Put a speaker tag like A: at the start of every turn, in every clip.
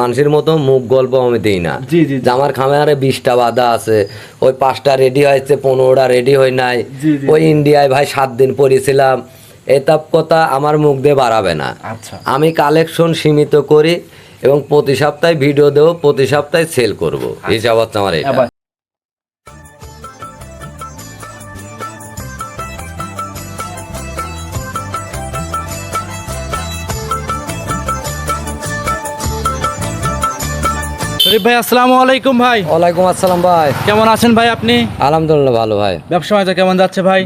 A: মানুষের মতো মুখ গল্প আমি দিই না। যে আমার খামারে বিশটা বাধা আছে ওই পাঁচটা রেডি হয়েছে পনেরোটা রেডি হয় নাই। ওই ইন্ডিয়ায় ভাই সাত দিন পড়েছিলাম। এতাব কথা আমার মুখ দিয়ে বাড়াবে না।
B: আচ্ছা।
A: আমি কালেকশন সীমিত করি এবং প্রতি সপ্তাহে ভিডিও দেবো প্রতি সপ্তাহে সেল করব। হিসাব হচ্ছে আমার এটা।
B: শরীফ ভাই আসসালামু আলাইকুম ভাই।
A: ওয়ালাইকুম আসসালাম ভাই।
B: কেমন আছেন ভাই আপনি?
A: আলহামদুলিল্লাহ ভালো ভাই।
B: ব্যবসা বাণিজ্য কেমন যাচ্ছে ভাই?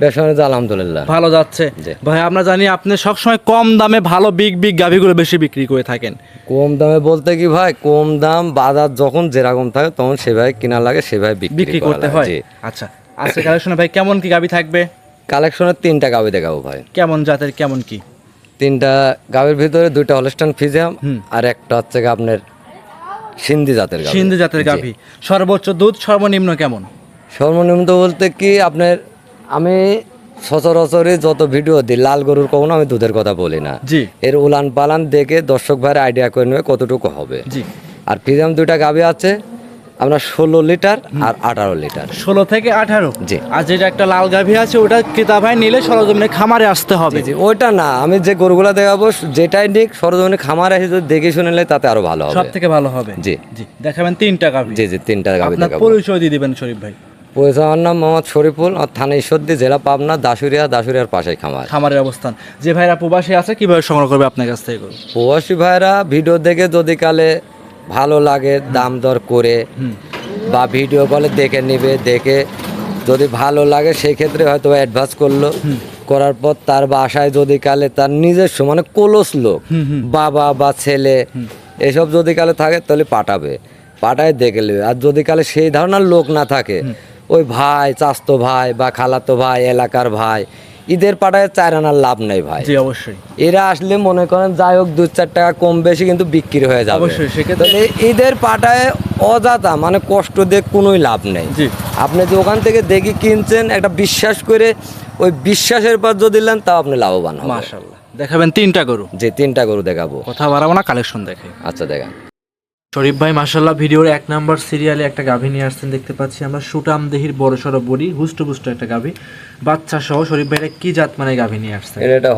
A: আলহামদুলিল্লাহ।
B: ভালো যাচ্ছে। ভাই আমরা জানি আপনি সবসময় কম দামে ভালো বিগ বিগ গাভিগুলো বেশি বিক্রি করে থাকেন।
A: কম দামে বলতে কি ভাই কম দাম বাজার যখন যেরকম থাকে তখন সেভাবে কিনা লাগে সেভাবে
B: বিক্রি করতে হয়। আচ্ছা আজকে কালেকশনে ভাই কেমন কি গাভি থাকবে?
A: কালেকশনের তিনটা গাবি দেখাবো ভাই।
B: কেমন জাতের কেমন কি?
A: তিনটা গাবির ভিতরে দুইটা হলস্টান ফিজিয়াম আর একটা হচ্ছে আপনার সিন্ধি জাতের সিন্ধি
B: সিন্ধু জাতের
A: গাভী
B: গাভি। সর্বোচ্চ দুধ সর্বনিম্ন কেমন?
A: সর্বনিম্ন বলতে কি আপনার আমি সচরাচরে যত ভিডিও দিই লাল গরুর কখনো আমি দুধের কথা বলি না।
B: জি।
A: এর উলান পালান দেখে দর্শক ভাইয়ের আইডিয়া করে নেবে কতটুকু হবে।
B: জি।
A: আর ফিজাম দুইটা গাভী আছে আপনার ষোলো লিটার আর আঠারো লিটার।
B: ষোলো থেকে আঠারো?
A: জি।
B: আর যেটা একটা লাল গাভি আছে ওটা ক্রেতা ভাই নিলে সরজমিনে খামারে আসতে হবে।
A: জি ওইটা না আমি যে গরুগুলা দেখাবো যেটাই নিক সরজমিনে খামার এসে যদি দেখে শুনে নিলে তাতে আরও ভালো
B: সব থেকে ভালো হবে?
A: জি।
B: জি দেখাবেন তিনটা গাভি।
A: জি জি তিনটা
B: আপনার
A: দেখাবো।
B: পরিচয় দিয়ে দিবেন শরীফ ভাই।
A: আমার নাম মোহাম্মদ শরীফুল আর থানা ঈশ্বরদী জেলা পাবনা দাসুরিয়া দাসুরিয়ার পাশেই খামার।
B: খামারের অবস্থান। যে ভাইরা প্রবাসী আছে কীভাবে সংগ্রহ করবে আপনার কাছ থেকে
A: প্রবাসী ভাইরা ভিডিও দেখে যদি কালে ভালো লাগে দাম দর করে বা ভিডিও কলে দেখে নিবে দেখে যদি ভালো লাগে সেই ক্ষেত্রে হয়তো অ্যাডভান্স করল। করার পর তার বাসায় যদি কালে তার নিজস্ব মানে কোলস লোক বাবা বা ছেলে এসব যদি কালে থাকে তাহলে পাঠাবে পাঠায় দেখে নেবে। আর যদি কালে সেই ধরনের লোক না থাকে ওই ভাই চাস্তো ভাই বা খালাতো ভাই এলাকার ভাই ঈদের পাঠায় চার আনার লাভ নেই ভাই।
B: জি অবশ্যই।
A: এরা আসলে মনে করেন যাই হোক দু চার টাকা কম বেশি কিন্তু বিক্রি হয়ে যাবে।
B: অবশ্যই, সেক্ষেত্রে-
A: ঈদের পাটায় অজাতা মানে কষ্ট দিয়ে কোনোই লাভ নেই।
B: জি।
A: আপনি যে ওখান থেকে দেখি কিনছেন একটা বিশ্বাস করে ওই বিশ্বাসের পর যদি নেন তাও আপনি লাভবান হবেন।
B: মাশাল্লাহ দেখাবেন তিনটা গরু।
A: যে তিনটা গরু দেখাবো।
B: কথা বাড়াবো না কালেকশন দেখে
A: আচ্ছা দেখান।
B: শরীফ ভাই মাসাল্লাহ ভিডিওর এক নাম্বার সিরিয়ালে একটা গাভী নিয়ে আসছেন দেখতে পাচ্ছি আমরা। সুটাম দেহির বড় সড়ো বড়ি হুষ্টপুষ্ট একটা গাভী। বাচ্চা সহ শরীফ ভাইরা কি জাত মানে গাভী নিয়ে আসছেন
A: এটা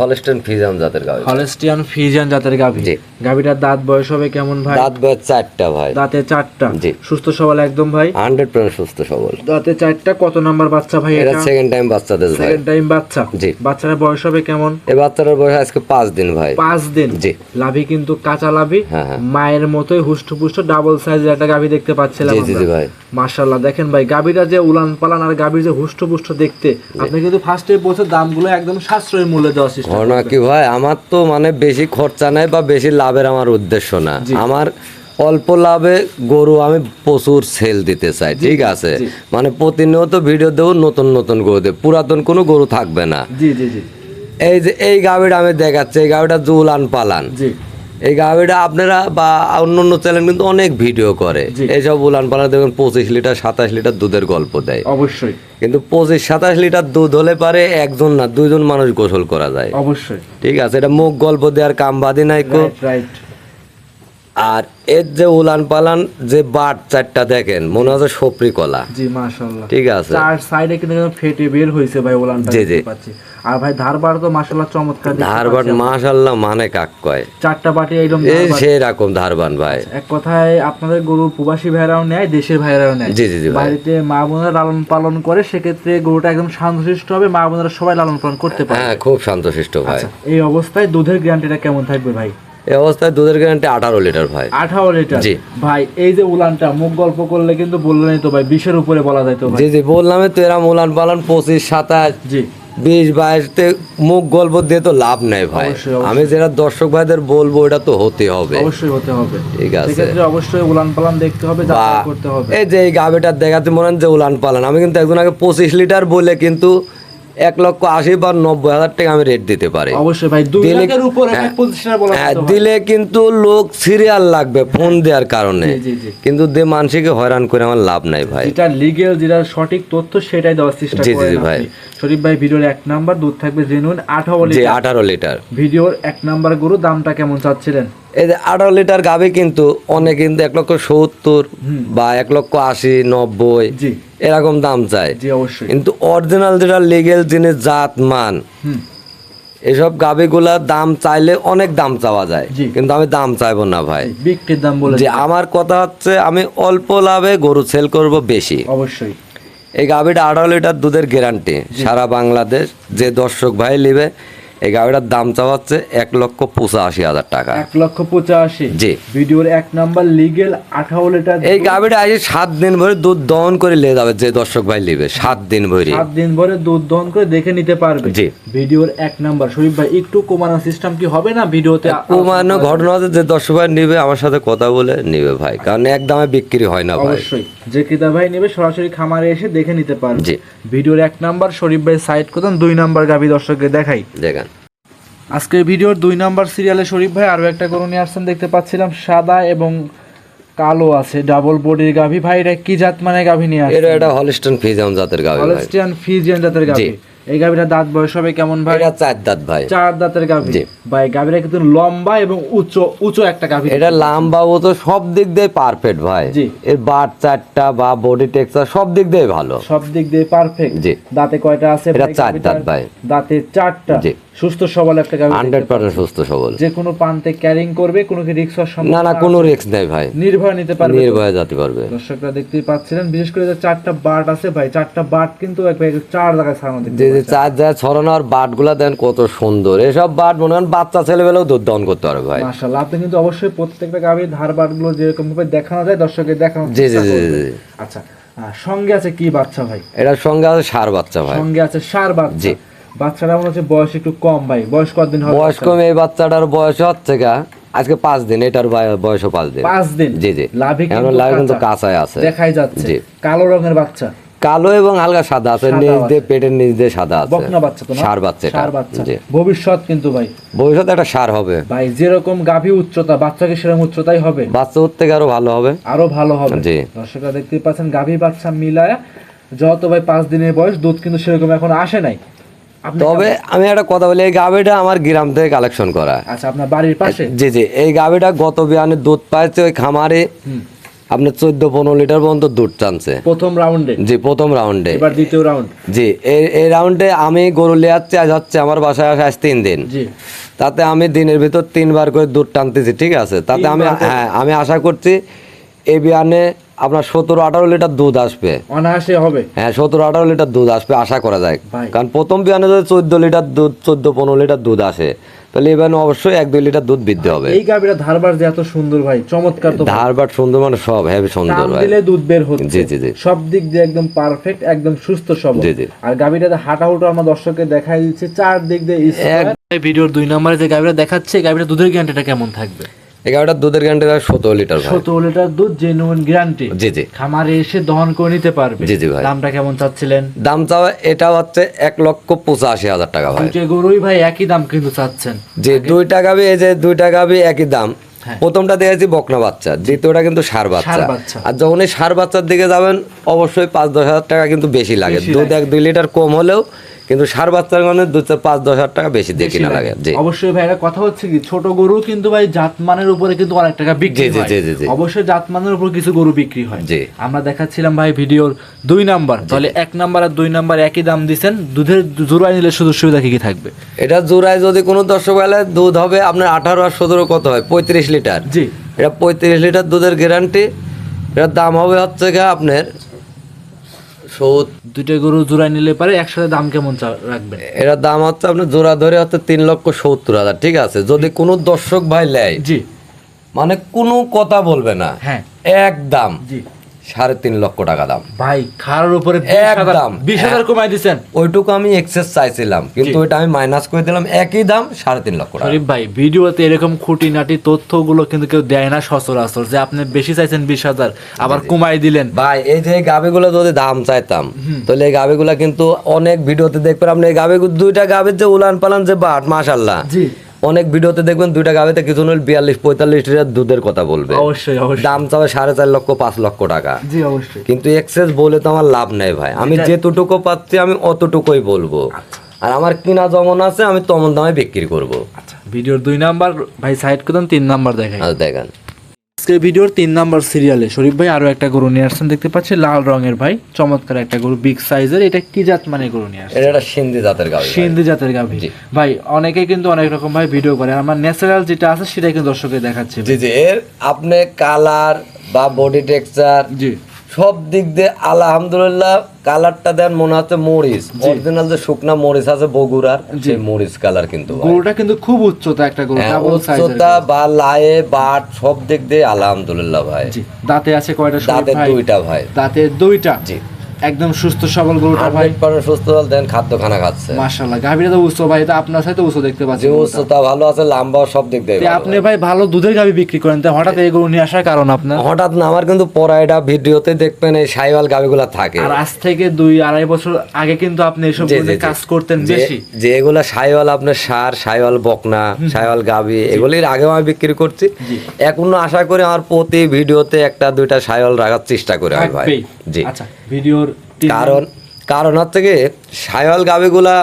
A: ফিজাম জাতের গাভি।
B: হলেস্টিয়ান ফিজিয়ান জাতের গাভী। গাভীটার দাঁত বয়স হবে কেমন ভাই?
A: দাঁত বয়স চারটা ভাই।
B: দাঁতে চারটা।
A: জি।
B: সুস্থ সবল একদম ভাই?
A: হান্ড্রেড পার্সেন্ট সুস্থ সবল।
B: দাঁতে চারটা কত নাম্বার বাচ্চা ভাই
A: এটা সেকেন্ড টাইম বাচ্চাদের ভাই।
B: সেকেন্ড টাইম বাচ্চা।
A: জি।
B: বাচ্চার বয়স হবে কেমন?
A: এই বাচ্চাটার বয়স আজকে পাঁচ দিন ভাই।
B: পাঁচ দিন।
A: জি।
B: লাভি কিন্তু কাঁচা লাভি।
A: হ্যাঁ, হ্যাঁ।
B: মায়ের মতোই হুষ্টপুষ্ট ডাবল সাইজের একটা গাভী দেখতে পাচ্ছিলাম
A: জি জি ভাই।
B: মাশাল্লাহ দেখেন ভাই গাভীটা যে উলান পালান আর গাভীর যে হুষ্টপুষ্ট দেখতে আপনি কিন্তু ফার্স্টে বলছে দামগুলো একদম সাশ্রয়ী মূল্যে দেওয়ার চেষ্টা
A: কি ভাই আমার তো মানে বেশি খরচা নাই বা বেশি লাভের আমার উদ্দেশ্য না। আমার অল্প লাভে গরু আমি প্রচুর সেল দিতে চাই ঠিক আছে? মানে প্রতিনিয়ত ভিডিও দেবো নতুন নতুন গরু দেব। পুরাতন কোনো গরু থাকবে না। এই যে এই গাভিটা আমি দেখাচ্ছি এই গাভিটা জুলান পালান। এই গাভিটা আপনারা বা অন্য অন্য চ্যানেল কিন্তু অনেক ভিডিও করে। এইসব উলান পালান দেখবেন পঁচিশ লিটার সাতাশ লিটার দুধের গল্প দেয়।
B: অবশ্যই।
A: কিন্তু পঁচিশ সাতাশ লিটার দুধ হলে পারে একজন না দুইজন মানুষ গোসল করা যায়।
B: অবশ্যই।
A: ঠিক আছে এটা মুখ গল্প দেওয়ার কাম বাদি নাই কো। আর এর যে উলান পালান যে বাট চারটা দেখেন মনে হচ্ছে সপরি কলা।
B: জি মাশাআল্লাহ।
A: ঠিক আছে।
B: চার সাইডে কিন্তু ফেটে বের হয়েছে ভাই ওলানটা
A: জি, জি।
B: আর ভাই ধারবার তো মাশাআল্লাহ চমৎকার পাচ্ছি।
A: মাশাল্লাহ মানে কাক কয়?
B: চারটা বাটি
A: এই ধারবান ভাই।
B: এক কথায় আপনাদের গরু প্রবাসী ভাইরাও নেয় দেশের ভাইরাও নেয়।
A: জি, জি, জি
B: বাড়িতে মা বোনেরা লালন পালন করে সেক্ষেত্রে গরুটা একদম শান্তশিষ্ট হবে মা বোনেরা সবাই লালন পালন করতে পারে
A: হ্যাঁ খুব শান্তশিষ্ট ভাই।
B: আচ্ছা, এই অবস্থায় দুধের গ্যারান্টিটা কেমন থাকবে ভাই?
A: এই অবস্থায় দুধের গ্যারান্টি আঠারো লিটার ভাই।
B: আঠারো লিটার?
A: জি।
B: ভাই এই যে উলানটা মুখ গল্প করলে কিন্তু বললেনই তো ভাই বিশের উপরে বলা যায় তো ভাই।
A: জি জি বললাম তো এরা উলান পালান পঁচিশ সাতাশ।
B: জি।
A: বিশ বাইশতে মুখ গল্প দিয়ে তো লাভ নেই ভাই। আমি যেটা দর্শক ভাইদের বলব এটা তো হতে হবে।
B: অবশ্যই হতে হবে।
A: ঠিক আছে।
B: অবশ্যই উলান পালান দেখতে হবে করতে হবে।
A: এই যে এই গাবেটার দেখাতে মনে হয় যে উলান পালান আমি কিন্তু একজন আগে পঁচিশ লিটার বলে কিন্তু এক লক্ষ আশি বা নব্বই হাজার টাকা আমি রেট দিতে পারি।
B: অবশ্যই ভাই দুই
A: দিলে-
B: লাখের উপরে
A: হ্যাঁ, হ্যাঁ। দিলে কিন্তু লোক সিরিয়াল লাগবে ফোন দেওয়ার কারণে। কিন্তু দে মানুষকে হয়রান করে আমার লাভ নাই ভাই।
B: যেটা লিগেল যেটা সঠিক তথ্য সেটাই দেওয়ার চেষ্টা
A: জি, জি, জি, ভাই।
B: শরীফ ভাই ভিডিওর এক নাম্বার দুধ থাকবে জেনুইন আঠারো লিটার
A: আঠারো লিটার
B: ভিডিওর এক নাম্বার গরু দামটা কেমন চাচ্ছিলেন?
A: এই যে আঠারো লিটার গাবে কিন্তু অনেক কিন্তু এক লক্ষ সত্তর বা এক লক্ষ আশি নব্বই
B: জি।
A: এরকম দাম চায়।
B: অবশ্যই।
A: কিন্তু অরিজিনাল যেটা লিগেল জিনিস জাত মান এসব গাবিগুলার দাম চাইলে অনেক দাম চাওয়া যায়। কিন্তু আমি দাম চাইব না ভাই।
B: বিক্রির দাম বলে
A: যে আমার কথা হচ্ছে আমি অল্প লাভে গরু সেল করব বেশি।
B: অবশ্যই।
A: এই গাভিটা আঠারো লিটার দুধের গ্যারান্টি সারা বাংলাদেশ যে দর্শক ভাই নেবে। এই গাভিটার দাম চাওয়াচ্ছে এক লক্ষ পঁচাশি হাজার টাকা।
B: এক লক্ষ পঁচাশি।
A: জি।
B: ভিডিওর এক নাম্বার লিগেল আঠারো লিটার
A: এই গাভিটা আজ সাত দিন ভরে দুধ দহন করে নিয়ে যাবে যে দর্শক ভাই নেবে সাত দিন ভরে।
B: সাত দিন ভরে দুধ দহন করে দেখে নিতে পারবে।
A: জি।
B: ভিডিওর এক নাম্বার। শরীফ ভাই একটু কমানোর সিস্টেম কি হবে না ভিডিওতে?
A: প্রমাণ ঘটনা হচ্ছে যে দর্শক ভাই নিবে আমার সাথে কথা বলে নিবে ভাই কারণ এক দামে বিক্রি হয় না ভাই।
B: অবশ্যই। যে ক্রেতা ভাই নেবে সরাসরি খামারে এসে দেখে নিতে পারবে।
A: জি।
B: ভিডিওর এক নাম্বার শরীফ ভাই সাইড করতেন দুই নাম্বার গাভী দর্শককে দেখাই।
A: দেখেন।
B: আজকের ভিডিওর দুই নাম্বার সিরিয়ালে শরীফ ভাই আরও একটা গরু নিয়ে আসছেন দেখতে পাচ্ছিলাম সাদা এবং কালো আছে ডাবল বডির গাভী। ভাই এটা কি জাত মানে গাভী নিয়ে আসছে
A: এটা হলিস্টন ফিজাম জাতের গাভী ভাই।
B: হলস্টিয়ান ফিজিয়ান জাতের গাভী। এই গাভীটা দাঁত বয়স হবে কেমন ভাই?
A: এটা চার দাঁত ভাই।
B: চার দাঁতের গাভী।
A: জি।
B: ভাই গাভীটা কিন্তু লম্বা এবং উঁচু উঁচু একটা গাভী।
A: এটা লম্বা ও তো সব দিক দিয়ে পারফেক্ট ভাই।
B: জি।
A: এর বাট চারটা বা বডি টেক্সচার সব দিক দিয়ে ভালো।
B: সব দিক দিয়ে পারফেক্ট
A: জি।
B: দাঁতে কয়টা আছে
A: এটা চার দাঁত ভাই।
B: দাঁতে চারটা।
A: জি।
B: সুস্থ সবল একটা গাভী
A: হান্ড্রেড পার্সেন্ট সুস্থ সবল।
B: যে কোনো প্রান্তে ক্যারিং করবে কোনো কি রিক্স হওয়ার
A: না
B: সম্ভাবনা
A: না কোনো রিস্ক নেই ভাই।
B: নির্ভয় নিতে পারবে?
A: নির্ভয়ে যেতে পারবে।
B: দর্শকরা দেখতেই পাচ্ছিলেন বিশেষ করে যে চারটা বাট আছে ভাই চারটা বাট কিন্তু এক ভাই চার জায়গায় ছাড়ানো দেখতে
A: যে যে চার যায় ছড়ানো আর বাট দেন কত সুন্দর। এসব বাট মনে করেন বাচ্চা ছেলেবেলেও দুধ দহন করতে পারবে ভাই।
B: মাশাআল্লাহ আপনি কিন্তু অবশ্যই প্রত্যেকটা গাভীর ধার বাটগুলো যেরকম ভাবে দেখানো যায় দর্শককে দেখানো
A: জি, জি, জি,
B: আচ্ছা সঙ্গে আছে কি বাচ্চা ভাই?
A: এটার সঙ্গে আছে সার বাচ্চা ভাই।
B: সঙ্গে আছে সার বাচ্চা। বাচ্চাটা মনে হচ্ছে বয়স একটু কম ভাই। বয়স কতদিন হবে
A: বয়স কম এই বাচ্চাটার বয়স হচ্ছে গা আজকে পাঁচ দিন এটার বয়- বয়সও পাঁচ দিন।
B: পাঁচ দিন?
A: জি জি।
B: লাভে কিন্তু
A: লাভ কিন্তু কাঁচায় আছে।
B: দেখাই যাচ্ছে। কালো রঙের বাচ্চা।
A: কালো এবং হালকা সাদা আছে
B: আছে।
A: দিয়ে পেটের নিচ দিয়ে সাদা আছে।
B: বকনা বাচ্চা তো
A: সার বাচ্চা
B: সার বাচ্চা। ভবিষ্যৎ কিন্তু ভাই।
A: ভবিষ্যতে একটা সার হবে।
B: ভাই যেরকম গাভী উচ্চতা বাচ্চাকে সেরকম উচ্চতাই হবে।
A: বাচ্চা উঠতে আরও ভালো হবে।
B: আরও ভালো হবে।
A: জি।
B: দর্শকরা দেখতেই পাচ্ছেন গাভী বাচ্চা মিলায় যত ভাই পাঁচ দিনের বয়স দুধ কিন্তু সেরকম এখন আসে নাই।
A: তবে আমি একটা কথা বলি এই গাভিটা আমার গ্রাম থেকে কালেকশন করা।
B: আচ্ছা আপনার বাড়ির পাশে?
A: জি জি এই গাভিটা গত বিয়ানে দুধ পাইছে ওই খামারে। আপনার চোদ্দ পনেরো লিটার পর্যন্ত দুধ টানছে।
B: প্রথম রাউন্ডে
A: জি প্রথম রাউন্ডে
B: এবার দ্বিতীয় রাউন্ড
A: জি এই রাউন্ডে আমি গরু লিয়ে যাচ্ছি আজ হচ্ছে আমার বাসায় আসে আজ তিন দিন। তাতে আমি দিনের ভিতর তিনবার করে দুধ টানতেছি ঠিক আছে? তাতে আমি হ্যাঁ আমি আশা করছি এই বিয়ানে আপনার সতেরো আঠারো লিটার দুধ আসবে।
B: অনায়াসে হবে।
A: হ্যাঁ সতেরো আঠারো লিটার দুধ আসবে আশা করা যায়। কারণ প্রথম বিয়ানে যদি চোদ্দ লিটার দুধ চোদ্দ পনেরো লিটার দুধ আসে তাহলে এবার অবশ্যই এক দুই লিটার দুধ বৃদ্ধি হবে।
B: এই গাভীটা ধারবার যে এত সুন্দর ভাই চমৎকার তো
A: ধার বাট সুন্দর মানে সব হেভি সুন্দর ভাই।
B: দিলে দুধ বের হচ্ছে।
A: জি, জি, জি।
B: সব দিক দিয়ে একদম পারফেক্ট একদম সুস্থ সবল।
A: জি, জি।
B: আর গাভীটাতে হাঁটা হুটো আমার দর্শককে দেখাই দিচ্ছে চার দিক দিয়ে
A: এক-
B: ভিডিওর দুই নম্বরে যে গাভীটা দেখাচ্ছে গাভীটা দুধের গ্যারান্টিটা কেমন থাকবে?
A: এগারোটার দুধের গ্যারান্টি সতেরো লিটার ভাই।
B: সতেরো লিটার দুধ জেনুইন গ্যারান্টি
A: জি জি।
B: খামারে এসে দহন করে নিতে পারবে।
A: জি, জি ভাই।
B: দামটা কেমন চাচ্ছিলেন?
A: দাম চাওয়া এটা হচ্ছে এক লক্ষ পঁচাশি হাজার টাকা ভাই।
B: গরুই ভাই একই দাম কিন্তু চাচ্ছেন।
A: যে দুই টাকা এই যে দুই টাকা একই দাম।
B: হ্যাঁ।
A: প্রথমটা দেখেছি বকনা বাচ্চা দ্বিতীয়টা কিন্তু সার বাচ্চা।
B: বাচ্চা।
A: আর যখন এই সার বাচ্চার দিকে যাবেন অবশ্যই পাঁচ দশ হাজার টাকা কিন্তু বেশি লাগে। দুধ এক দুই লিটার কম হলেও কিন্তু সার বাচ্চার মানে দু চার পাঁচ দশ হাজার টাকা বেশি দিয়ে
B: বেশি
A: কিনা লাগে জি।
B: অবশ্যই ভাই একটা কথা হচ্ছে কি ছোট গরু কিন্তু ভাই জাতমানের উপরে কিন্তু অনেক টাকা বিক্রি হয়।
A: জি, জি, জি।
B: অবশ্যই জাতমানের উপর কিছু গরু বিক্রি হয়।
A: জি।
B: আমরা দেখাচ্ছিলাম ভাই ভিডিওর দুই নাম্বার। তাহলে এক নাম্বার আর দুই নাম্বার একই দাম দিছেন দুধের জোড়ায় নিলে শুধু সুবিধা কি কি থাকবে?
A: এটা জোড়ায় যদি কোনো দর্শক বেলায় দুধ হবে আপনার আঠারো আর সতেরো কত হয়? পঁয়ত্রিশ লিটার।
B: জি।
A: এটা পঁয়ত্রিশ লিটার দুধের গ্যারান্টি এটার দাম হবে হচ্ছে গিয়ে আপনার সত।
B: দুইটা গরু জোড়ায় নিলে পারে একসাথে দাম কেমন রাখবেন?
A: এটার দাম হচ্ছে আপনার জোড়া ধরে হচ্ছে তিন লক্ষ সত্তর হাজার ঠিক আছে? যদি কোনো দর্শক ভাই নেয়
B: জি।
A: মানে কোনো কথা বলবে না।
B: হ্যাঁ।
A: এক দাম।
B: জি।
A: সাড়ে তিন লক্ষ টাকা দাম।
B: ভাই উপরে
A: একদম।
B: বিশ হাজার কমাই দিচ্ছেন
A: ওইটুকু আমি এক্সেস চাইছিলাম কিন্তু ওইটা আমি মাইনাস করে দিলাম একই দাম সাড়ে তিন লক্ষ টাকা।
B: ভাই ভিডিওতে এরকম খুঁটিনাটি তথ্যগুলো কিন্তু কেউ দেয় না সচরাচর যে আপনি বেশি চাইছেন বিশ হাজার আবার কমাই দিলেন।
A: ভাই এই যে গাবিগুলো যদি দাম চাইতাম তাহলে এই গাবিগুলো কিন্তু অনেক ভিডিওতে দেখবেন আপনি এই গাবি দুইটা গাবির যে উলান পালান যে বাট মাশাল্লাহ
B: জি।
A: অনেক ভিডিওতে দেখবেন দুইটা গাবিতে কিছু নয় বিয়াল্লিশ পঁয়তাল্লিশ লিটার দুধের কথা বলবে।
B: অবশ্যই অবশ্যই।
A: দাম চাবে সাড়ে চার লক্ষ পাঁচ লক্ষ টাকা।
B: জি অবশ্যই।
A: কিন্তু এক্সেস বলে তো আমার লাভ নেই ভাই। আমি যেতটুকু পাচ্ছি আমি অতটুকুই বলব। আর আমার কিনা যেমন আছে আমি তেমন দামে বিক্রি করব।
B: আচ্ছা ভিডিওর দুই নাম্বার ভাই সাইড করুন তিন নাম্বার দেখাই।
A: দেখেন।
B: আজকের ভিডিওর তিন নাম্বার সিরিয়ালে শরীফ ভাই আরও একটা গরু নিয়ে আসছেন দেখতে পাচ্ছি লাল রঙের ভাই চমৎকার একটা গরু বিগ সাইজের এটা কি জাত মানে গরু নিয়ে আসছে
A: এটা সিন্ধি জাতের গাভী
B: সিন্ধি জাতের গাভী। ভাই অনেকে কিন্তু অনেক রকম ভাই ভিডিও করে আমার ন্যাচারাল যেটা আছে সেটাই কিন্তু দর্শকে দেখাচ্ছে।
A: জি জি এর আপনি কালার বা বডি টেক্সচার
B: জি।
A: সব দিক দিয়ে আলহামদুলিল্লাহ কালারটা দেন মনে হচ্ছে মরিচ। অরিজিনাল যে শুকনা মরিচ আছে বগুড়ার সেই মরিচ কালার কিন্তু
B: গরুটা কিন্তু খুব উচ্চতা একটা গরু
A: হ্যাঁ, উচ্চতা বা লায়ে বাট সব দিক দিয়ে আলহামদুলিল্লাহ ভাই।
B: দাঁতে আছে কয়টা
A: দাঁতে দুইটা ভাই।
B: দাঁতে দুইটা?
A: জি।
B: একদম সুস্থ সবল গরুটা ভাই।
A: পার্সেন্ট সুস্থ হল দেন খাদ্য খানা খাচ্ছে।
B: মাশাআল্লাহ। গাভীটা তো উচ্চ ভাই এটা আপনার সাথে উচ্চ দেখতে পাচ্ছি।
A: উচ্চতা ভালো আছে লাম্বা সব দিক দিয়ে
B: আপনি ভাই ভালো দুধের গাভী বিক্রি করেন তা হঠাৎ এই গরু নিয়ে আসার কারণ আপনার?
A: হঠাৎ না আমার কিন্তু পড়াইটা ভিডিওতে দেখবেন এই সাইওয়াল গাবিগুলা থাকে।
B: আর আজ থেকে দুই আড়াই বছর আগে কিন্তু আপনি এসব নিয়ে কাজ করতেন বেশি।
A: যে এগুলা সাইওয়াল আপনার সার সাইওয়াল বকনা সাইওয়াল গাবি এগুলির আগেও আমি বিক্রি করছি। এখনও আশা করি আমার প্রতি ভিডিওতে একটা দুইটা সাইওয়াল রাখার চেষ্টা করে ভাই। জি।
B: আচ্ছা ভিডিওর তিন
A: কারণ কারণ হচ্ছে কি সাইওয়াল গাবিগুলা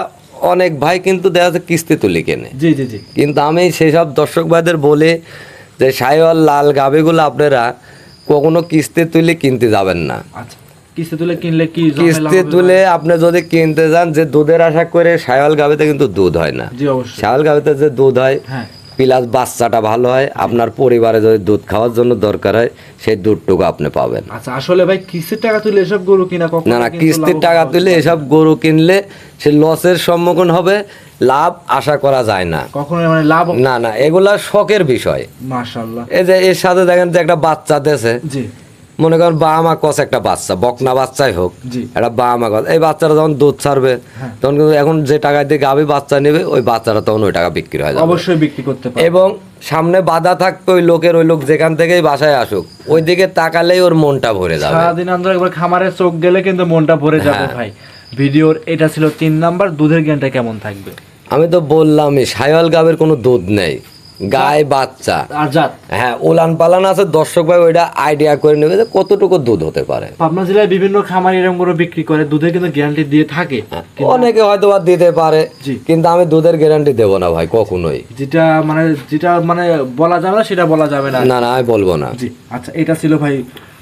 A: অনেক ভাই কিন্তু দেখা যাচ্ছে কিস্তি তুলি কেনে।
B: জি জি জি।
A: কিন্তু আমি সেসব দর্শক ভাইদের বলি যে সাইওয়াল লাল গাবিগুলো আপনারা কখনো কিস্তি তুলে কিনতে যাবেন না।
B: আচ্ছা কিস্তি তুলে কিনলে কি
A: কিস্তি তুলে আপনি যদি কিনতে যান যে দুধের আশা করে সায়াল গাবিতে কিন্তু দুধ হয় না। সায়াল গাবিতে যে দুধ হয়
B: হ্যাঁ।
A: প্লাস বাচ্চাটা ভালো হয় আপনার পরিবারে যদি দুধ খাওয়ার জন্য দরকার হয় সেই দুধটুকু আপনি পাবেন।
B: আচ্ছা আসলে ভাই কিস্তির টাকা তুলে এসব গরু কিনা কখনো
A: না না কিস্তির টাকা তুলে এসব গরু কিনলে সে লসের সম্মুখীন হবে লাভ আশা করা যায় না।
B: কখনো মানে লাভ
A: না। না এগুলা শখের বিষয়।
B: মাশাআল্লাহ।
A: এই যে এর সাথে দেখেন যে একটা বাচ্চা দেশে
B: জি।
A: মনে করেন বাবা মা কস একটা বাচ্চা বকনা বাচ্চাই হোক একটা বাবা মা কস। এই বাচ্চাটা যখন দুধ ছাড়বে
B: হ্যাঁ।
A: তখন কিন্তু এখন যে টাকা দিয়ে গাভী বাচ্চা নেবে ওই বাচ্চারা তখন ওই টাকা বিক্রি হয়ে যাবে।
B: অবশ্যই বিক্রি করতে পারবে।
A: এবং সামনে বাধা থাকবে ওই লোকের ওই লোক যেখান থেকেই বাসায় আসুক ওই দিকে তাকালেই ওর মনটা ভরে যাবে।
B: সারাদিন আমরা একবার খামারে চোখ গেলে কিন্তু মনটা ভরে যাবে
A: হ্যাঁ।
B: ভাই। ভিডিওর এটা ছিল তিন নাম্বার দুধের জ্ঞানটা কেমন থাকবে?
A: আমি তো বললামই সায়াল গাবের কোনো দুধ নেই। গায়ে বাচ্চা। হ্যাঁ ওলান পালান আছে দর্শক ভাই ওইটা আইডিয়া করে নেবে যে কতটুকু দুধ হতে পারে।
B: পাবনা জেলায় বিভিন্ন খামার এরকম করে বিক্রি করে দুধের কিন্তু গ্যারান্টি দিয়ে থাকে।
A: অনেকে হয়তো বা দিতে পারে কিন্তু আমি দুধের গ্যারান্টি দেবো না ভাই কখনোই।
B: যেটা মানে যেটা মানে বলা যাবে না সেটা বলা যাবে না।
A: না না আমি বলব না।
B: জি আচ্ছা এটা ছিল ভাই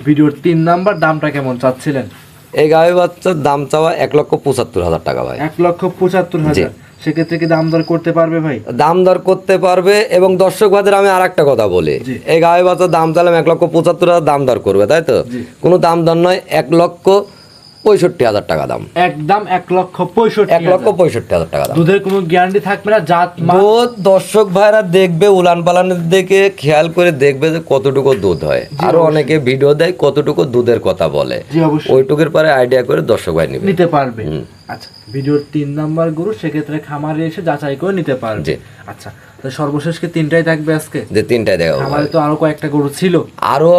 B: ভিডিওর তিন নাম্বার দামটা কেমন চাচ্ছিলেন?
A: এই গাভী বাচ্চার দাম চাওয়া এক লক্ষ পঁচাত্তর হাজার টাকা ভাই।
B: এক লক্ষ পঁচাত্তর হাজার। সেক্ষেত্রে কি দাম দর করতে পারবে ভাই?
A: দাম দর করতে পারবে এবং দর্শক ভাইদের আমি আর একটা কথা বলি। এই গায়ে বাজার দাম চাইলাম এক লক্ষ পঁচাত্তর হাজার দাম দর করবে তাই তো? কোনো দাম দর নয় এক লক্ষ পঁয়ষট্টি হাজার টাকা দাম।
B: একদম এক লক্ষ পঁয়ষট্টি
A: এক লক্ষ পঁয়ষট্টি হাজার টাকা দাম।
B: দুধের কোনো গ্যারান্টি থাকবে না জাত
A: দুধ দর্শক ভাইরা দেখবে উলান পালানের দিকে খেয়াল করে দেখবে যে কতটুকু দুধ হয়। আরও অনেকে ভিডিও দেয় কতটুকু দুধের কথা বলে। ওইটুকুর পরে আইডিয়া করে দর্শক ভাই নিবে।
B: নিতে পারবে। আচ্ছা ভিডিওর তিন নাম্বার গরু সেক্ষেত্রে খামারে এসে যাচাই করে নিতে পারবে। আচ্ছা তো সর্বশেষ কি তিনটাই থাকবে আজকে?
A: যে তিনটায় দেখাবো ভাই।
B: তো আরও কয়েকটা গরু ছিল।
A: আরও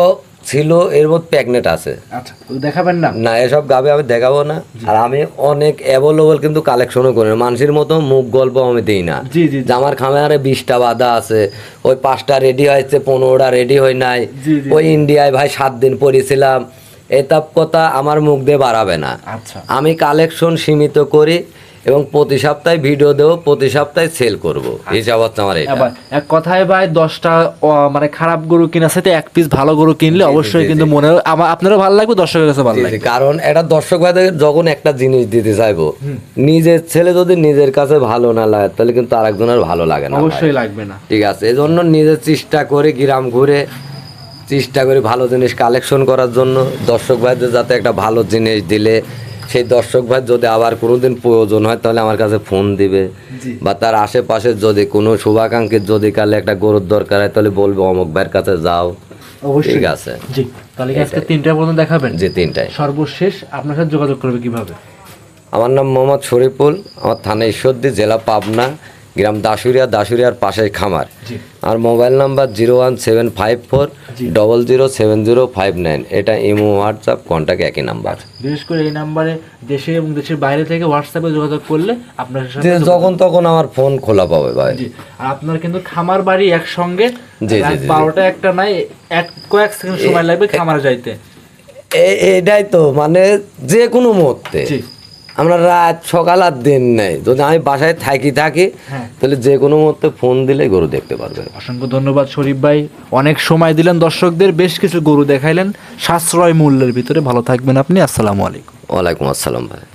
A: ছিল এর মধ্যে প্যাগনেট আছে।
B: আচ্ছা দেখাবেন না?
A: না এসব গাবে আমি দেখাবো না। আর আমি অনেক অ্যাভেলেবল কিন্তু কালেকশনও করি মানুষের মতো মুখ গল্প আমি দিই না।
B: জি জি
A: যে আমার খামারে বিশটা বাধা আছে। ওই পাঁচটা রেডি হয়েছে পনেরোটা রেডি হয় নাই। ওই ইন্ডিয়ায় ভাই সাত দিন পড়েছিলাম। এসব কথা আমার মুখ দিয়ে বাড়াবে না।
B: আচ্ছা।
A: আমি কালেকশন সীমিত করি। এবং প্রতি সপ্তাহে ভিডিও দেবো প্রতি সপ্তাহে সেল করব। হিসাব হচ্ছে আমার
B: এক কথায় ভাই দশটা মানে খারাপ গরু কিনার সাথে এক পিস ভালো গরু কিনলে অবশ্যই কিন্তু মনে আমার আপনারও ভালো লাগবে দর্শকের কাছে ভালো লাগবে।
A: কারণ এটা দর্শক ভাইদের যখন একটা জিনিস দিতে চাইব নিজের ছেলে যদি নিজের কাছে ভালো না লাগে তাহলে কিন্তু আরেকজনের ভালো লাগে না
B: অবশ্যই লাগবে না।
A: ঠিক আছে এই জন্য নিজের চেষ্টা করে গ্রাম ঘুরে চেষ্টা করে ভালো জিনিস কালেকশন করার জন্য দর্শক ভাইদের যাতে একটা ভালো জিনিস দিলে সেই দর্শক ভাই যদি আবার কোনোদিন প্রয়োজন হয় তাহলে আমার কাছে ফোন দিবে। বা তার আশেপাশে যদি কোনো শুভাকাঙ্ক্ষীর যদি কালে একটা গরুর দরকার হয় তাহলে বলব অমুক ভাইয়ের কাছে যাও।
B: অবশ্যই।
A: ঠিক আছে।
B: জি তাহলে আজকে তিনটা পর্যন্ত দেখাবেন?
A: যে তিনটায়
B: সর্বশেষ আপনার সাথে যোগাযোগ করবে কীভাবে?
A: আমার নাম মোহাম্মদ শরীফুল আমার থানা ঈশ্বরদী জেলা পাবনা। গ্রাম দাসুরিয়া দাসুরিয়ার পাশে খামার। আর mobile number zero one seven five four double zero seven zero five nine. এটা ইমো হোয়াটসঅ্যাপ কন্ট্যাক্ট একই নাম্বার।
B: বিশেষ করে এই নাম্বারে দেশে এবং দেশের বাইরে থেকে হোয়াটসঅ্যাপে যোগাযোগ করলে আপনার সাথে
A: যখন তখন আমার ফোন খোলা পাবে ভাই।
B: আর আপনার কিন্তু খামার বাড়ি একসঙ্গে। বারোটা একটা নাই এক কয়েক সেকেন্ড সময় লাগবে খামারে যাইতে।
A: এটাই তো মানে যে কোনো মুহূর্তে আমরা রাত সকাল আর দিন নেই। যদি আমি বাসায় থাকি থাকি
B: হ্যাঁ।
A: তাহলে যে কোনো মুহূর্তে ফোন দিলে গরু দেখতে পারবেন
B: অসংখ্য ধন্যবাদ শরীফ ভাই। অনেক সময় দিলেন দর্শকদের বেশ কিছু গরু দেখাইলেন। সাশ্রয় মূল্যের ভিতরে ভালো থাকবেন আপনি। আসসালামু আলাইকুম।
A: ওয়ালাইকুম আসসালাম ভাই।